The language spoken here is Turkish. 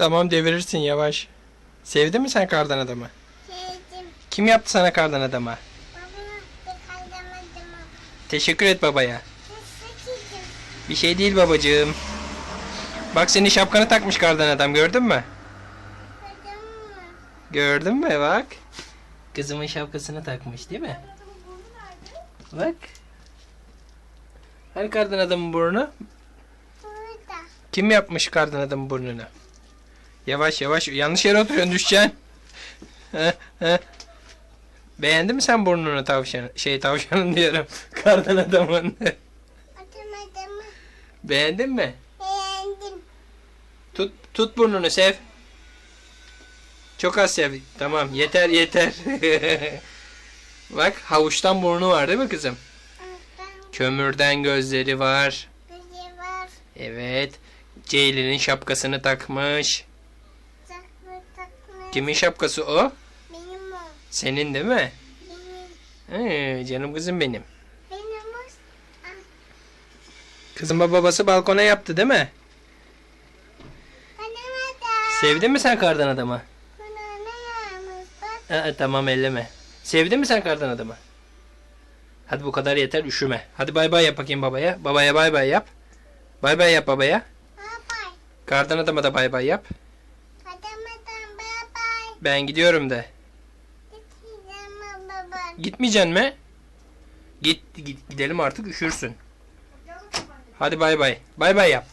Tamam devirirsin yavaş. Sevdin mi sen kardan adamı? Sevdim. Kim yaptı sana kardan adamı? Babama tıkallamadım. Teşekkür et babaya. Teşekkür Bir şey değil babacığım. Bak senin şapkanı takmış kardan adam gördün mü? Kadın mı? Gördün mü bak. Kızımın şapkasını takmış değil mi? Bak. Hani kardan adamın burnu? Burada. Kim yapmış kardan adamın burnunu? Yavaş yavaş yanlış yere oturuyorsun düşeceksin. Beğendin mi sen burnunu tavşanın? Şey tavşanın diyorum. Kardan adamın. Atamadım. Beğendin mi? Beğendim. Tut tut burnunu sev. Çok az sev. Tamam yeter yeter. Bak havuçtan burnu var değil mi kızım? Kömürden gözleri var. gözü var. Evet. Ceylin'in şapkasını takmış. Kimin şapkası o? Benim o. Senin değil mi? Benim. Ee, canım kızım benim. Benim o. Kızın babası balkona yaptı değil mi? Sevdin mi sen kardan adamı? Buna ne yağmış bak. Aa, tamam elleme. Sevdin mi sen kardan adamı? Hadi bu kadar yeter üşüme. Hadi bay bay yap bakayım babaya. Babaya bay bay yap. Bay bay yap babaya. Bye bye. Kardan adama da bay bay yap. Ben gidiyorum de. Gideceğim baba. Gitmeyeceksin mi? Git, git gidelim artık üşürsün. Hadi bay bay. Bay bay yap.